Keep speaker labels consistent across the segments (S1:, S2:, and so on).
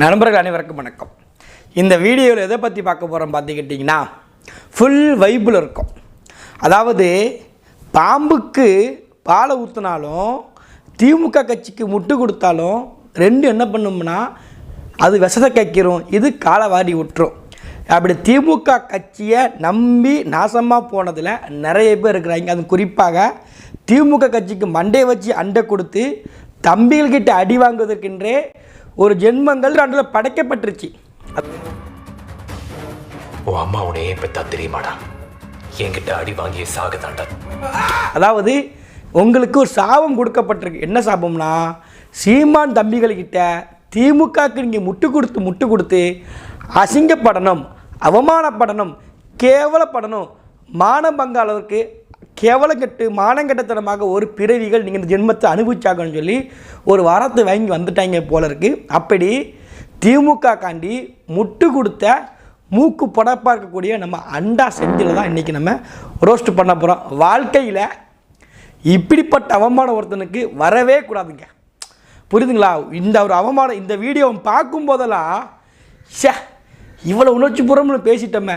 S1: நண்பர்கள் அனைவருக்கும் வணக்கம். இந்த வீடியோவில் எதை பற்றி பார்க்க போகிறோம் பார்த்துக்கிட்டிங்கன்னா ஃபுல் வைப்பில் இருக்கும். அதாவது பாம்புக்கு பாலை ஊற்றினாலும் திமுக கட்சிக்கு முட்டு கொடுத்தாலும் ரெண்டு என்ன பண்ணும்னா அது விஷத்தை கைக்கிறோம் இது காலவாரி விட்டுரும் அப்படி திமுக கட்சியை நம்பி நாசமாக போனதில் நிறைய பேர் இருக்கிறாங்க. அது குறிப்பாக திமுக கட்சிக்கு மண்டையை வச்சு அண்டை கொடுத்து தம்பிகள்கிட்ட அடி வாங்குவதற்கென்றே ஒரு ஜென்மங்கள் ரெண்டில் படைக்கப்பட்டுருச்சு.
S2: உன் அம்மா உன்னை ஏன் பெத்தா தெரியுமாடா? என்கிட்ட அடி வாங்கி சாகுதாண்டா.
S1: அதாவது உங்களுக்கு ஒரு சாபம் கொடுக்கப்பட்டிருக்கு. என்ன சாபம்னா சீமான் தம்பிகள்கிட்ட திமுகவுக்கு நீங்கள் முட்டு கொடுத்து முட்டு கொடுத்து அசிங்கப்படணும் அவமானப்படணும் கேவலப்படணும் மானபங்க அளவுக்கு கேவலக்கெட்டு மானங்கெட்டத்தனமாக ஒரு பிறவிகள் நீங்கள் இந்த ஜென்மத்தை அனுபவிச்சாங்கன்னு சொல்லி ஒரு வாரத்தை வாங்கி வந்துட்டாங்க போல இருக்குது அப்படி திமுக காண்டி முட்டு கொடுத்த மூக்கு புடப்பாக இருக்கக்கூடிய நம்ம அண்டா செஞ்சில் தான் இன்றைக்கி நம்ம ரோஸ்ட் பண்ண போகிறோம் வாழ்க்கையில் இப்படிப்பட்ட அவமானம் ஒருத்தனுக்கு வரவே கூடாதுங்க. புரியுதுங்களா? இந்த ஒரு அவமானம் இந்த வீடியோவை பார்க்கும்போதெல்லாம் ஷே இவ்வளோ உணர்ச்சி பூர்வம்னு பேசிட்டோமே.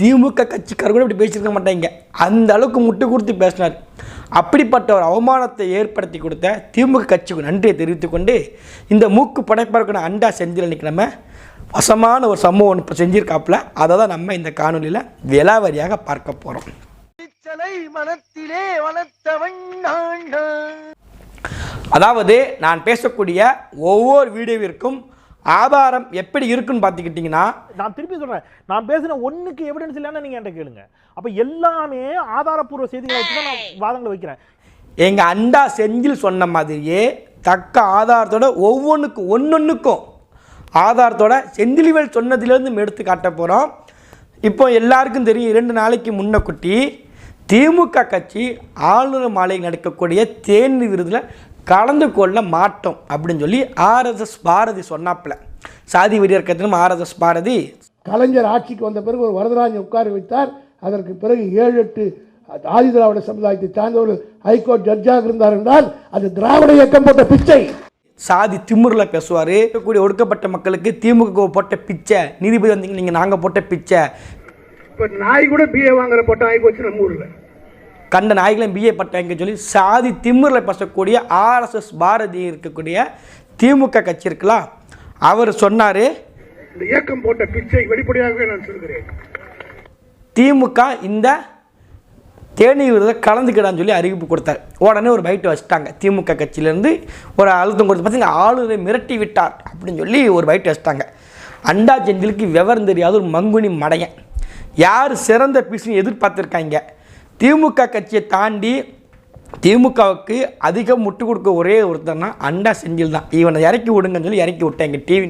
S1: திமுக கட்சிக்காரர் கூட இப்படி பேசியிருக்க மாட்டாங்க. அந்த அளவுக்கு முட்டு கொடுத்து பேசினார். அப்படிப்பட்ட ஒரு அவமானத்தை ஏற்படுத்தி கொடுத்த திமுக கட்சிக்கு நன்றியை தெரிவித்துக் கொண்டு இந்த மூக்கு படைப்பாக இருக்கிற அண்டா செந்தில் இன்னைக்கு நம்ம. வசமான ஒரு சம்பவம் ஒன்று இப்போ செஞ்சிருக்காப்புல. அதை தான் நம்ம இந்த காணொலியில் விலாவரியாக பார்க்க போகிறோம்
S3: மனத்திலே வளர்த்தவன்
S1: அதாவது நான் பேசக்கூடிய ஒவ்வொரு வீடியோவிற்கும் ஆதாரம் எப்படி இருக்குன்னு பார்த்துக்கிட்டிங்கன்னா
S4: நான் திருப்பி சொல்றேன். நான் பேசின ஒண்ணுக்கு எவிடன்ஸ் இல்லைன்னா நீங்க என்கிட்ட கேளுங்க. அப்ப எல்லாமே ஆதாரப்பூர்வ செய்திகளை வச்சு தான் நான் வாதங்களை வைக்கிறேன்.
S1: எங்கள் அண்டா செஞ்சில் சொன்ன மாதிரியே தக்க ஆதாரத்தோட ஒவ்வொன்றுக்கும் ஒன்னொன்றுக்கும் ஆதாரத்தோட செந்திலிவேல் சொன்னதிலேருந்து எடுத்து காட்ட போகிறோம் இப்போ எல்லாருக்கும் தெரியும் இரண்டு நாளைக்கு முன்ன குட்டி திமுக கட்சி ஆளுநர் மாலை நடக்கக்கூடிய தேனி விருதில் கலந்து கொள்ள மாட்டோம் அப்படின்னு சொல்லி ஆர்எஸ்எஸ் பாரதி சொன்னாப்புல. சாதி வெறியர் கட்சியும் ஆர்எஸ்எஸ் பாரதி
S5: கலைஞர் ஆட்சிக்கு வந்த பிறகு ஒரு வரதராஜன் உட்கார வைத்தார். அதற்கு பிறகு ஏழு எட்டு ஆதி திராவிட சமுதாயத்தை சார்ந்தவர்கள் ஹைகோர்ட் ஜட்ஜாக இருந்தார் என்றால் அது திராவிட இயக்கம் போட்ட பிச்சை.
S1: சாதி திமிரில் பேசுவார். இருக்கக்கூடிய ஒடுக்கப்பட்ட மக்களுக்கு திமுக போட்ட பிச்சை நீதிபதி வந்தீங்க நீங்கள் நாங்கள் போட்ட பிச்சை.
S6: இப்ப நாய் கூட பிஏ வாங்குற போட்ட ஆகி போச்சு நம்ம ஊர்ல.
S1: கண்ட நாய்களும் பிஏ பட்டாங்க சொல்லி சாதி திமிரில் பேசக்கூடிய ஆர்எஸ்எஸ் பாரதி இருக்கக்கூடிய திமுக கட்சி இருக்கலாம். அவர் சொன்னார்
S6: இந்த இயக்கம் போட்ட பிச்சை வெளிப்படையாகவே நான் சொல்கிறேன்.
S1: திமுக இந்த தேனி விருதை கலந்துக்கிடான்னு சொல்லி அறிவிப்பு கொடுத்தார். உடனே ஒரு பைட்டு வச்சுட்டாங்க. திமுக கட்சியிலேருந்து ஒரு அழுத்தம் கொடுத்து பார்த்தீங்கன்னா ஆளுநரை மிரட்டி விட்டார் அப்படின்னு சொல்லி ஒரு பைட்டு வச்சுட்டாங்க. அண்டா செந்திலுக்கு விவரம் தெரியாத ஒரு மங்குனி மடையன். யார் சிறந்த பிசுன்னு எதிர்பார்த்துருக்காங்க? திமுக கட்சியை தாண்டி திமுகவுக்கு அதிகம் முட்டு கொடுக்க ஒரே ஒருத்தர்னா அண்டா செந்தில் தான். இவனை இறக்கி விடுங்கன்னு சொல்லி இறக்கி விட்டாங்க டிவி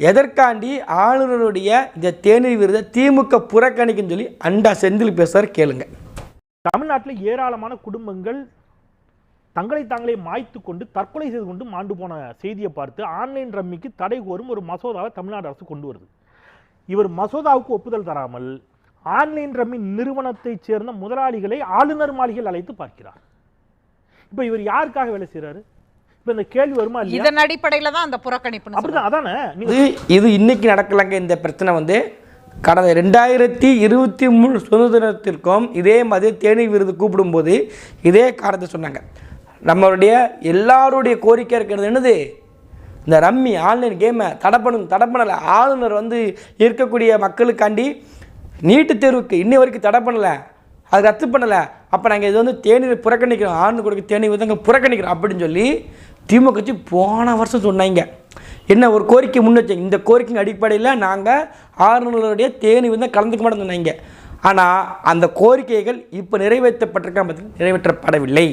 S1: எதற்காண்டி ஆளுநருடைய இந்த தேநீர் விருதை திமுக புறக்கணிக்குன்னு சொல்லி அண்டா செந்தில் பேசுறார் கேளுங்க.
S4: தமிழ்நாட்டில் ஏராளமான குடும்பங்கள் தங்களை தாங்களே மாய்த்து கொண்டு தற்கொலை செய்து கொண்டு மாண்டு போன செய்தியை பார்த்து ஆன்லைன் ரம்மிக்கு தடை கோரும் ஒரு மசோதாவை தமிழ்நாடு அரசு கொண்டு வருது. இவர் மசோதாவுக்கு ஒப்புதல் தராமல் ஆன்லைன் ரம்மி நிறுவனத்தைச் சேர்ந்த முதலாளிகளை ஆளுநர் மாளிகையில் அழைத்து பார்க்கிறார். இப்போ இவர் யாருக்காக வேலை செய்றாரு? இப்போ இந்த கேள்வி வருமா இல்லையா?
S7: இதன் அடிப்படையில தான் அந்த புறக்கணிப்புன்னு
S4: அப்படிதான் அதானே?
S1: இது இது இன்னைக்கு நடக்கலங்க இந்த பிரச்சனை வந்து. கடந்த ரெண்டாயிரத்தி இருபத்தி மூணு சுதந்திரத்திற்கும் இதே மாதிரி தேனீர் விருது கூப்பிடும்போது இதே காரணத்தை சொன்னாங்க. நம்மளுடைய எல்லாருடைய கோரிக்கை இருக்கிறது என்னது? இந்த ரம்மி ஆன்லைன் கேமை தடை பண்ணுங்க தடை பண்ணலை ஆளுநர் வந்து இருக்கக்கூடிய மக்களுக்காண்டி நீட்டுத் தேர்வுக்கு இன்னி வரைக்கும் தடை பண்ணலை. அது ரத்து பண்ணலை. அப்போ நாங்கள் இது வந்து தேநீர் புறக்கணிக்கிறோம். ஆண் கொடுக்க தேநீர் வந்து புறக்கணிக்கிறோம் அப்படின்னு சொல்லி திமுக கட்சி போன வருஷம் சொன்னாங்க. என்ன ஒரு கோரிக்கை முன் இந்த கோரிக்கையின் அடிப்படையில் நாங்கள் ஆளுநருடைய தேனி வந்து கலந்துக்க மாட்டோம் சொன்னாங்க. ஆனால் அந்த கோரிக்கைகள் இப்போ நிறைவேற்றப்பட்டிருக்கா பற்றி நிறைவேற்றப்படவில்லை.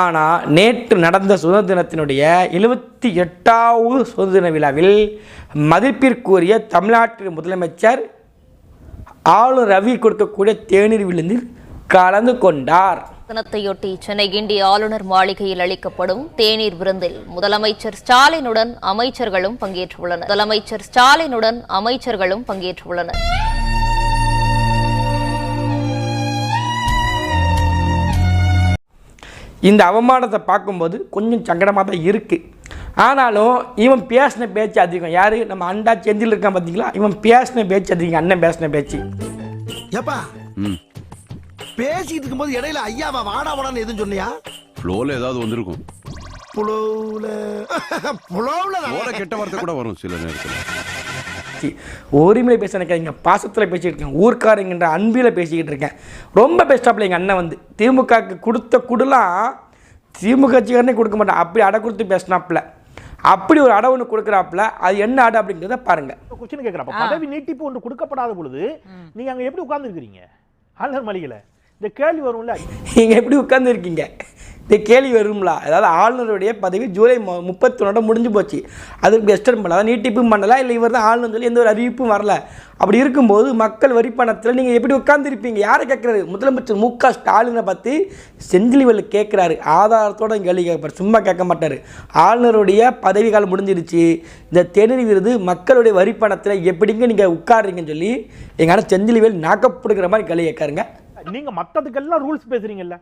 S1: ஆனால் நேற்று நடந்த சுதந்திர தினத்தினுடைய எழுபத்தி எட்டாவது சுதந்திர விழாவில் மதிப்பிற்குரிய தமிழ்நாட்டின் முதலமைச்சர் ஆளுநர் ரவி கொடுக்கக்கூடிய தேநீர் விழுந்தில் கலந்து கொண்டார்.
S8: தினத்தையொட்டி சென்னை கிண்டி ஆளுநர் மாளிகையில் அளிக்கப்படும் தேநீர் விருந்தில் முதலமைச்சர் ஸ்டாலினுடன் அமைச்சர்களும் பங்கேற்றுள்ளனர். முதலமைச்சர் ஸ்டாலினுடன் அமைச்சர்களும் பங்கேற்றுள்ளனர்.
S1: இந்த அவமானத்தை பார்க்கும்போது கொஞ்சம் சங்கடமாக தான் இருக்குது ஆனாலும் இவன் பேசின பேச்சு அதிகம். யார்? நம்ம அண்டா செந்தில் இருக்கான் பார்த்தீங்களா இவன் பேசின பேச்சு அதிகம். அண்ணன் பேசின பேச்சு.
S3: ஏப்பா பேசிட்டு இருக்கும்போது இடையில ஐயாவா வாடா வாடான்னு எதுவும் சொன்னியா?
S9: ஃப்ளோல ஏதாவது வந்திருக்கும்.
S3: புலவுல புலவுல
S9: போற கெட்ட வார்த்தை கூட வரும் சில நேரத்தில்.
S1: சி, ஒருமையில பேச நினைக்காதீங்க பாசத்தில் பேசிக்கிட்டு இருக்கேன். ஊர்க்காரங்கிற அன்பில் பேசிக்கிட்டு இருக்கேன். ரொம்ப பெஸ்ட்டாப்பில் எங்கள் அண்ணன் வந்து. திமுகவுக்கு கொடுத்த குடுலாம் திமுக கட்சிக்காரனே கொடுக்க மாட்டான். அப்படி அடை கொடுத்து பேசினாப்புல. அப்படி ஒரு அடை ஒன்று கொடுக்குறாப்புல அது என்ன அடை அப்படிங்கிறத பாருங்கள்
S4: கொஸ்டின் கேட்குறப்ப பதவி நீட்டிப்பு ஒன்று கொடுக்கப்படாத பொழுது நீங்க அங்க எப்படி உட்கார்ந்துருக்கிறீங்க? ஆளுநர் மாளிகையில். இந்த கேள்வி வரும்ல.
S1: நீங்கள் எப்படி உட்காந்துருக்கீங்க இந்த கேள்வி வரும்ல. அதாவது ஆளுநருடைய பதவி ஜூலை மு- முப்பத்தொன்னோட முடிஞ்சு போச்சு. அதுக்கு எக்ஸ்டெண்ட் பண்ணல. அதாவது நீட்டிப்பும் பண்ணலாம் இல்லை இவர் தான் ஆளுநர் சொல்லி எந்த ஒரு அறிவிப்பும் வரல. அப்படி இருக்கும்போது மக்கள் வரி பணத்தில் நீங்கள் எப்படி உட்காந்துருப்பீங்க யாரை கேட்குறாரு? முதலமைச்சர் மு க ஸ்டாலினை பற்றி செஞ்சிலிவல் கேட்குறாரு. ஆதாரத்தோட கேள்வி கேட்பார் சும்மா கேட்க மாட்டார். ஆளுநருடைய பதவி காலம் முடிஞ்சிருச்சு. இந்த தேநீர் விருது மக்களுடைய வரி பணத்தில் எப்படிங்க நீங்கள் உட்காருறீங்கன்னு சொல்லி எங்கள் ஆனால் செஞ்சிலிவல் நாக்கப்படுகிற மாதிரி கேள்வி கேட்காருங்க.
S4: நீங்க மத்ததுக்கெல்லாம் ரூல்ஸ் பேசுறீங்கல்ல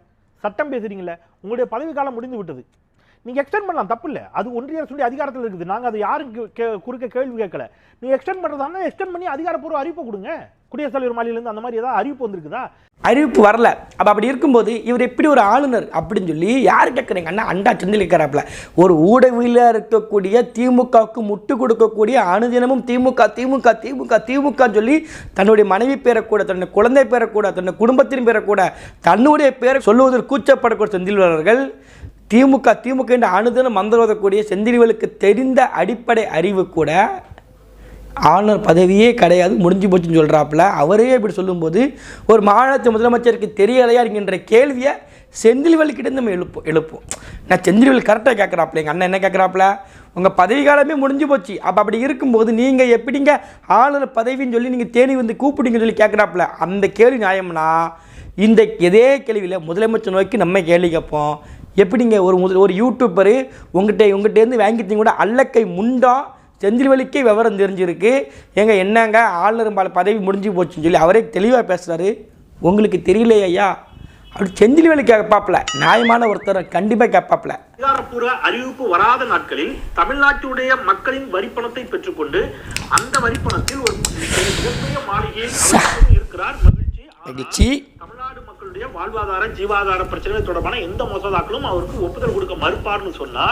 S4: சட்டம் பேசுறீங்கல்ல உங்களுடைய பதவி காலம் முடிந்து விட்டது. நீங்க எக்ஸ்டெண்ட் பண்ணலாம் தப்பு இல்ல அது ஒன்றிய அரசுடைய அதிகாரத்தில் இருக்குது. நாங்க அதை யாரும் கே- குறுக்க கேள்வி கேட்கல. நீங்க எக்ஸ்டெண்ட் பண்றதா எக்ஸ்டெண்ட் பண்ணி அதிகாரப்பூர்வ அறிவிப்பு கொடுங்க. குடியரசுத் தலைவர் மாநில அந்த மாதிரி ஏதாவது அறிவிப்பு வந்திருக்குதா?
S1: அறிவிப்பு வரல. அப்போ அப்படி இருக்கும்போது இவர் எப்படி ஒரு ஆளுநர் அப்படின்னு சொல்லி யார் கேட்குறீங்க? அண்ணா அண்டா செந்திலிக்கிறாப்புல ஒரு ஊடகவில் இருக்கக்கூடிய திமுகவுக்கு முட்டு கொடுக்கக்கூடிய அனுதினமும் திமுக திமுக திமுக திமுகன்னு சொல்லி தன்னுடைய மனைவி பேரை கூட தன்னுடைய குழந்தை பேரை கூட தன்னுடைய குடும்பத்தின் பேரை கூட தன்னுடைய பேரை சொல்லுவதற்கு கூச்சப்படக்கூடிய செந்தில்வர்கள் திமுக திமுக என்று அனுதினம் மந்திரோதக்கூடிய செந்தில்வலுக்கு தெரிந்த அடிப்படை அறிவு கூட ஆளுநர் பதவியே கிடையாது முடிஞ்சு போச்சுன்னு சொல்கிறாப்புல அவரே இப்படி சொல்லும்போது ஒரு மாநிலத்து முதலமைச்சருக்கு தெரியலையா என்கின்ற கேள்வியை செந்தில்வெளிக்கிட்ட நம்ம எழுப்போம் எழுப்போம். நான் செந்தில்வெளி கரெக்டாக கேட்குறாப்புல எங்கள் அண்ணன் என்ன கேட்குறாப்புல உங்கள் பதவி காலமே முடிஞ்சு போச்சு. அப்போ அப்படி இருக்கும்போது நீங்கள் எப்படிங்க ஆளுநர் பதவின்னு சொல்லி நீங்கள் தேனி வந்து கூப்பிடுங்கன்னு சொல்லி கேட்குறாப்புல அந்த கேள்வி நியாயம்னா இந்த இதே கேள்வியில் முதலமைச்சர் நோக்கி நம்ம கேள்வி கேட்போம். எப்படிங்க ஒரு முதல் ஒரு யூடியூப்பரு உங்கள்கிட்ட உங்கள்கிட்டேருந்து வாங்கிட்டீங்க கூட அல்லக்கை முண்டா செந்தில்வெளிக்கே விவரம் தெரிஞ்சிருக்கு. ஏங்க என்னங்க? ஆளுநர் பல பதவி முடிஞ்சு போச்சுன்னு சொல்லி அவரே தெளிவாக பேசுகிறாரு உங்களுக்கு தெரியலையா ஐயா. அப்படி செந்தில்வெளி கேட்பாப்புல. நியாயமான ஒருத்தர் கண்டிப்பாக கேட்பாப்புல.
S10: அதிகாரப்பூர்வ அறிவிப்பு வராத நாட்களில் தமிழ்நாட்டுடைய மக்களின் வரிப்பணத்தை பெற்றுக்கொண்டு அந்த வரிப்பணத்தில் ஒரு மிகப்பெரிய மாளிகையில் இருக்கிறார். மகிழ்ச்சி. தமிழ்நாடு மக்களுடைய வாழ்வாதார ஜீவாதார பிரச்சனைகள் தொடர்பான எந்த மசோதாக்களும் அவருக்கு ஒப்புதல் கொடுக்க மறுப்பார்னு சொன்னா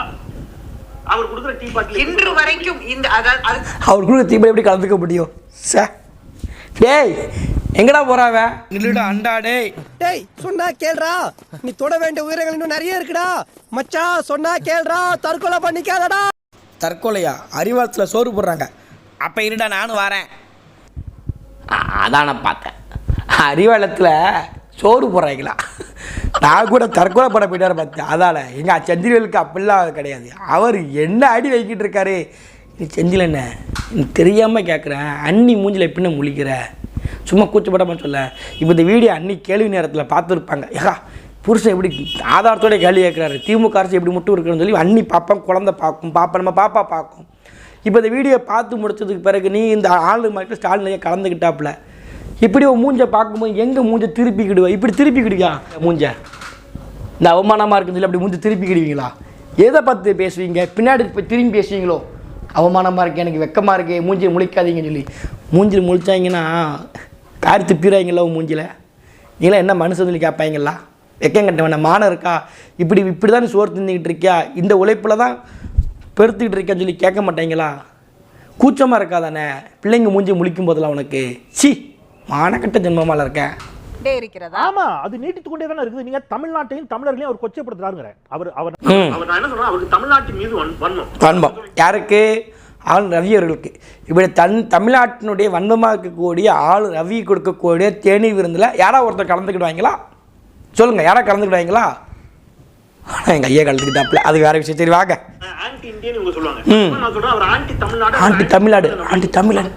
S10: அவர் கொடுக்குற டீ பாட்டில்
S7: இன்று வரைக்கும் இந்த அதாவது அது-
S1: அவர் கூட தீபம் எப்படி கலந்துக்க முடியும்? சே. டேய் எங்கடா போறாவ? நில்லுடா அண்டா டேய்.
S3: டேய் சொன்னா கேள்றா. நீ தொட வேண்டிய உயிரங்கள் இன்னும் நிறைய இருக்குடா. மச்சான் சொன்னா கேள்றா. தற்கொலை பண்ணிக்காதடா.
S1: தற்கொலையா? அறிவாளத்தில் சோறு போடுறாங்க. அப்போ இருடா நானும் வரேன். அதான் நான் பார்த்தேன். அறிவாளத்தில் சோறு போடுறாங்களா? நான் கூட தற்கொலை பண்ண போயிட்டாரு பார்த்து அதால் எங்கள் செந்திலுக்கு அப்படிலாம் கிடையாது. அவர் என்ன அடி வைக்கிட்டு இருக்காரு? நீ செந்தில் என்ன? நீ தெரியாமல் கேட்குறேன் அண்ணி மூஞ்சில் எப்படின்னு முழிக்கிற? சும்மா கூச்சப்படாமல் சொல்ல. இப்போ இந்த வீடியோ அன்னி கேள்வி நேரத்தில் பார்த்துருப்பாங்க. ஏகா புருஷன் எப்படி ஆதாரத்தோட கேள்வி கேட்குறாரு திமுக அரசு எப்படி முட்டு இருக்குன்னு சொல்லி அண்ணி பார்ப்போம் குழந்தை பார்க்கும் பாப்பா நம்ம பாப்பா பார்க்கும் இப்போ இந்த வீடியோ பார்த்து முடிச்சதுக்கு பிறகு நீ இந்த ஆளு மாதிரி ஸ்டாலின் கலந்துக்கிட்டாப்புல. இப்படி உன் மூஞ்ச பார்க்கும்போது எங்கே மூஞ்ச திருப்பிக்கிடுவா? இப்படி திருப்பிக்கிடுவியா? மூஞ்ச. இந்த அவமானமாக இருக்குன்னு சொல்லி அப்படி மூஞ்சி திருப்பிக்கிடுவீங்களா? எதை பார்த்து பேசுவீங்க? பின்னாடி இப்போ திரும்பி பேசுவீங்களோ? அவமானமாக இருக்கு எனக்கு வெக்கமாக இருக்கு மூஞ்சில் முழிக்காதீங்கன்னு சொல்லி. மூஞ்சில் முழிச்சாங்கன்னா காரி துப்பிடுறாங்களோ மூஞ்சியில்? மூஞ்சில் நீங்களாம் என்ன மனுஷன் சொல்லி கேட்பாங்களா வெக்கம் கட்டவன மானம் இருக்கா? இப்படி இப்படி தான் சோறு தின்னுக்கிட்டு இருக்கியா? இந்த உழைப்பில் தான் பெருத்துக்கிட்டு இருக்கேன்னு சொல்லி கேட்க மாட்டேங்களா கூச்சமாக இருக்காதானே? பிள்ளைங்க மூஞ்சி முழிக்கும் போதெல்லாம் உனக்கு. சி மானக்கட்ட ஜென்மமால இருக்கேன்.
S4: ஆமா அது நீட்டித்து கொண்டே தானே இருக்குது. நீங்க தமிழ்நாட்டையும் தமிழர்களையும் அவர் கொச்சைப்படுத்துறாருங்கிற. அவர் அவர்
S10: அவர் நான் என்ன சொல்றேன் அவருக்கு தமிழ்நாட்டின் மீது வன்- வன்மம்.
S1: வன்மம். யாருக்கு? ஆள் ரவி அவர்களுக்கு இப்படி தன் தமிழ்நாட்டினுடைய வன்மமாக இருக்கக்கூடிய ஆள் ரவி கொடுக்கக்கூடிய தேநீர் விருந்தில் யாரா ஒருத்தர் கலந்துக்கிடுவாங்களா? சொல்லுங்கள் யாரா கலந்துக்கிடுவாங்களா? ஆனால் எங்கள் ஐயா கலந்துக்கிட்டாப்புல அது வேற விஷயம் சரி வாங்க ஆண்டி தமிழ்நாடு ஆண்டி தமிழ்நாடு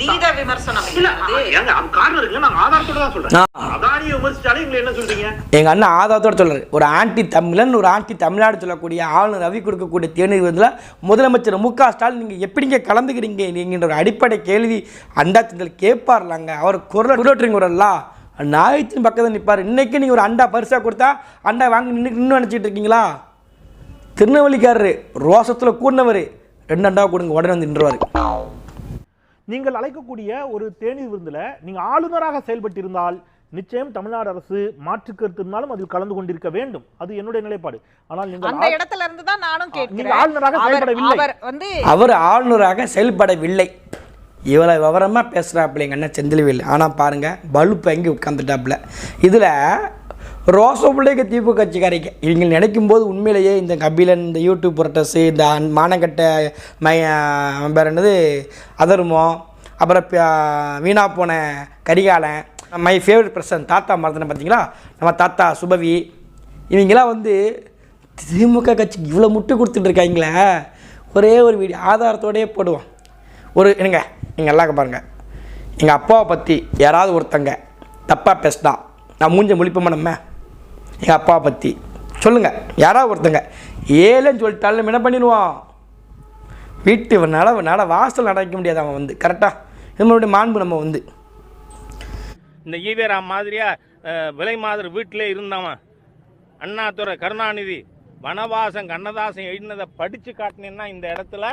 S10: எங்கள்
S1: அண்ணன் ஆதாரத்தோட சொல்கிறார் ஒரு ஆன்டி தமிழன் ஒரு ஆன்டி தமிழ்நாடு சொல்லக்கூடிய ஆளுநர் ரவி கொடுக்கக்கூடிய தேநீர் முதலமைச்சர் மு க ஸ்டாலின் நீங்கள் எப்படிங்க கலந்துக்கிறீங்க என்கின்ற ஒரு அடிப்படை கேள்வி அண்டா சிந்தல் கேட்பார்லாங்க அவர் குரல் குரட்டுறீங்க குரல்லா நாயத்தின் பக்கத்தில் நிற்பார் இன்னைக்கு நீங்கள் ஒரு அண்டா பரிசாக கொடுத்தா அண்டா வாங்கி நின்று நின்று நினச்சிட்டு இருக்கீங்களா? திருநெல்வேலிக்காரரு ரோசத்தில் கூடினவர். ரெண்டு அண்டா கொடுங்க உடனே வந்து நின்றுவார்.
S4: நீங்கள் அழைக்கக்கூடிய ஒரு தேநீர் விருந்துல நீங்க ஆளுநராக செயல்பட்டிருந்தால் நிச்சயம் தமிழ்நாடு அரசு மாற்று கருத்து இருந்தாலும் அதில் கலந்து கொண்டிருக்க வேண்டும். அது என்னுடைய நிலைப்பாடு. ஆனால் நீங்கள்
S7: அந்த இடத்துல இருந்து தான் நானும் கேட்கிறேன்.
S4: ஆளுநராக செயல்படவில்லை.
S7: அவர் வந்து
S1: அவர் ஆளுநராக செயல்படவில்லை. இவ்வளோ விவரமாக பேசுகிறாப்புல எங்கள் அண்ணன் செந்தில்வேல். ஆனால் பாருங்கள் பல்ப் எங்கே உட்காந்துட்டாப்புல இதில் ரோசப்பிள்ளைக்கு கட்சி கரைக்க இவங்க நினைக்கும் போது உண்மையிலேயே இந்த கபிலன் இந்த யூடியூப் புரட்டஸு இந்த அன்- மைய மை பேர் என்னது? அதர்மம் அப்புறம் வீணா போன கரிகாலன் மை ஃபேவரட் பர்சன் தாத்தா மறந்துன பார்த்தீங்களா நம்ம தாத்தா சுபவி. இவங்கெல்லாம் வந்து திமுக கட்சிக்கு இவ்வளோ முட்டு கொடுத்துட்டு இருக்காங்களே. ஒரே ஒரு வீடியோ ஆதாரத்தோடயே போடுவோம் ஒரு என்னங்க நீங்கள் எல்லாம் பாருங்கள் எங்கள் அப்பாவை பற்றி யாராவது ஒருத்தங்க தப்பாக பேசினா நான் மூஞ்ச முழிப்போமா நம்ம? எங்கள் அப்பாவை பற்றி சொல்லுங்கள் யாராவது ஒருத்தங்க. ஏழைன்னு சொல்லிட்டாலும் நம்ம என்ன பண்ணிடுவான்? வீட்டு நட நட வாசல் நடக்க முடியாது அவன் வந்து கரெக்டாக நம்மளுடைய மாண்பு நம்ம வந்து.
S11: இந்த ஈவேரா மாதிரியா விலை மாதிரி வீட்டிலே இருந்தவன் அண்ணாதுரை கருணாநிதி வனவாசம் கண்ணதாசன் எழுதினதை படித்து காட்டினேன்னா இந்த இடத்துல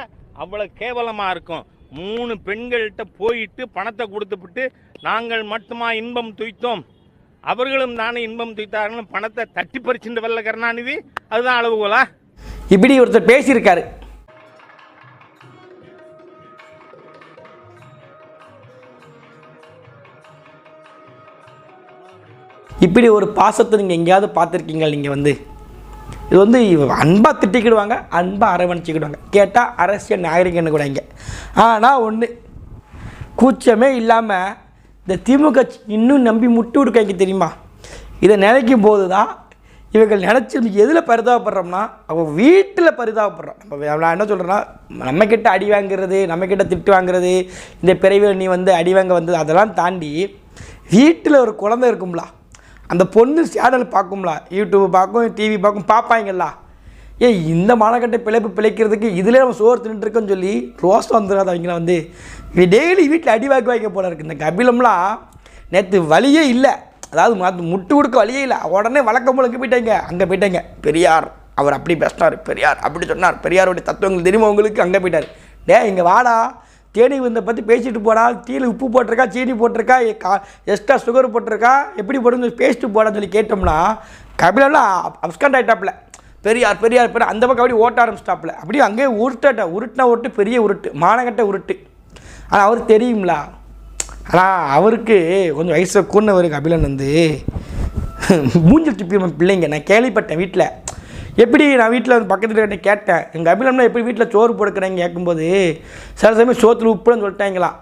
S11: அவ்வளோ கேவலமாக இருக்கும். மூணு பெண்கள்கிட்ட போயிட்டு பணத்தை கொடுத்துவிட்டு நாங்கள் மட்டுமா இன்பம் துய்த்தோம்? அவர்களும் தானே இன்பம் துய்த்தார்கள்? பணத்தை தட்டி பறிச்சுட்டு வரல கருணாநிதி. அதுதான் அளவுகோலா
S1: இப்படி ஒருத்தர் பேசியிருக்காரு. இப்படி ஒரு பாசத்தை நீங்கள் எங்கேயாவது பார்த்துருக்கீங்க நீங்கள் வந்து இது வந்து அன்பாக திட்டிக்கிடுவாங்க அன்பாக அரவணைச்சிக்கிடுவாங்க. கேட்டால் அரசியல் நாகரிகன்னு கூட இங்கே. ஆனால் ஒன்று கூச்சமே இல்லாமல் இந்த திமுக இன்னும் நம்பி முட்டு கொடுக்காங்க தெரியுமா? இதை நினைக்கும் போது தான் இவர்கள் நினச்சி எதில் பரிதாபப்படுறோம்னா அவன் வீட்டில் பரிதாபப்படுறோம். நம்ம நான் என்ன சொல்கிறேன்னா நம்மக்கிட்ட அடி வாங்குறது நம்மக்கிட்ட திட்டு வாங்குறது இந்த பிறவியில் நீ வந்து அடி வாங்க வந்தது அதெல்லாம் தாண்டி வீட்டில் ஒரு குழந்தை இருக்கும்ல அந்த பொண்ணு சேனல் பார்க்கும்ல யூடியூப் பார்க்கும் டிவி பார்க்கும் பார்ப்பாங்கல்ல ஏய் இந்த மானக்கட்டை பிழைப்பு பிழைக்கிறதுக்கு இதிலே நம்ம சோறு தின்னுட்டுருக்கோன்னு சொல்லி ரோஸ் வந்துடாத அவங்கள வந்து. டெய்லி வீட்டில் அடி வாக்கு வைக்க போல இருக்கு. இந்த கபிலம்லாம் நேற்று வழியே இல்லை. அதாவது மாற்று முட்டு கொடுக்க வழியே இல்லை. உடனே வழக்கம் போலக்கு எங்கே போயிட்டாங்க. அங்கே போயிட்டாங்க. பெரியார் அவர் அப்படி பேசினார். பெரியார் அப்படி சொன்னார். பெரியாருடைய தத்துவங்கள் தெரியுமா உங்களுக்கு? அங்கே போயிட்டார். டே இங்கே வாடா. தேனி விருந்தை பற்றி பேசிட்டு போடா. டீயில் உப்பு போட்டிருக்கா சீனி போட்டிருக்கா கா எக்ஸ்ட்ரா சுகர் போட்டிருக்கா எப்படி போடுன்னு பேசிட்டு போடான்னு சொல்லி கேட்டோம்னா கபிலெல்லாம் அப்ஸ்கண்ட் ஆகிட்டாப்புல பெரியார் பெரியார் பெரிய அந்த பக்கம் அப்படி ஓட்ட ஆரம்பிச்சிட்டாப்புல. அப்படியே அங்கேயே உருட்டட்ட உருட்டின உருட்டு பெரிய உருட்டு மானகட்ட உருட்டு. ஆனால் அவருக்கு தெரியுங்களா ஆனால் அவருக்கு கொஞ்சம் வயசில் கூர்னவர் கபிலன் வந்து மூஞ்சல் துப்பி பிள்ளைங்க. நான் கேள்விப்பட்டேன் வீட்டில் எப்படி நான் வீட்டில் வந்து பக்கத்தில் கிட்ட கேட்டேன்? எங்கள் அபிலம்னா எப்படி வீட்டில் சோறு போடுக்கிறேங்க கேட்கும்போது சில சமயம் சோத்தில் உப்புலன்னு சொல்லிட்டாங்களாம்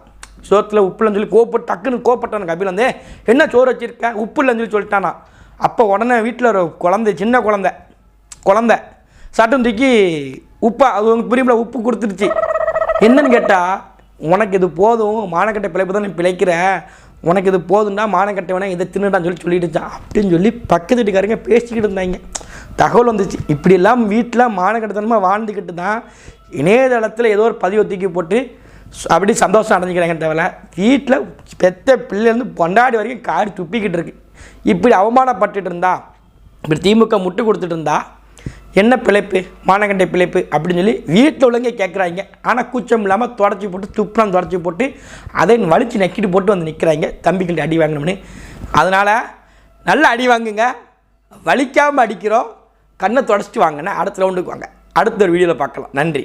S1: சோத்தில் உப்புலன்னு சொல்லி கோப்பட்டு டக்குன்னு கோப்பட்டான் எனக்கு அபிலந்தே என்ன சோறு வச்சுருக்கேன் உப்பு இல்லைன்னு சொல்லி சொல்லிட்டானா? அப்போ உடனே வீட்டில் ஒரு குழந்தை சின்ன குழந்தை குழந்த சட்டம் தூக்கி உப்பா அது உங்களுக்கு புரியும்ல உப்பு கொடுத்துருச்சு. என்னன்னு கேட்டால் உனக்கு இது போதும் மானக்கட்டை பிழைப்பு தான் நீ பிழைக்கிற. உனக்கு இது போதும்னா கட்ட வேணா இதை தின்னுடான்னு சொல்லி சொல்லிடுச்சான். அப்படின்னு சொல்லி பக்கத்து வீட்டுக்காரங்க பேசிக்கிட்டு இருந்தாங்க. தகவல் வந்துச்சு. இப்படியெல்லாம் வீட்டில் மானக்கட்டத்தனமாக வாழ்ந்துக்கிட்டு தான் இணையதளத்தில் ஏதோ ஒரு பதிவை தூக்கி போட்டு அப்படி சந்தோஷம் அடைஞ்சிக்கிறாங்க தவிர வீட்டில் பெத்த பிள்ளைலேருந்து பொண்டாடி வரைக்கும் காரி துப்பிக்கிட்டு இருக்கு. இப்படி அவமானப்பட்டுட்டு இருந்தா இப்படி திமுக முட்டு கொடுத்துட்டு இருந்தா என்ன பிழைப்பு? மானகண்டை பிழைப்பு அப்படின்னு சொல்லி வீட்டில் உள்ளவங்க கேட்குறாங்க ஆனால் கூச்சம் இல்லாமல் தொடச்சி போட்டு துப்புறம் தொடச்சி போட்டு அதை வலிச்சு நக்கிட்டு போட்டு வந்து நிற்கிறாங்க தம்பிக்கிட்ட அடி வாங்கணும்னு. அதனால் நல்ல அடி வாங்குங்க. வலிக்காமல் அடிக்கிறோம். கண்ணை தொடச்சிட்டு வாங்கினா அடுத்த ரவுண்டுக்கு வாங்க. அடுத்த ஒரு வீடியோவில் பார்க்கலாம். நன்றி.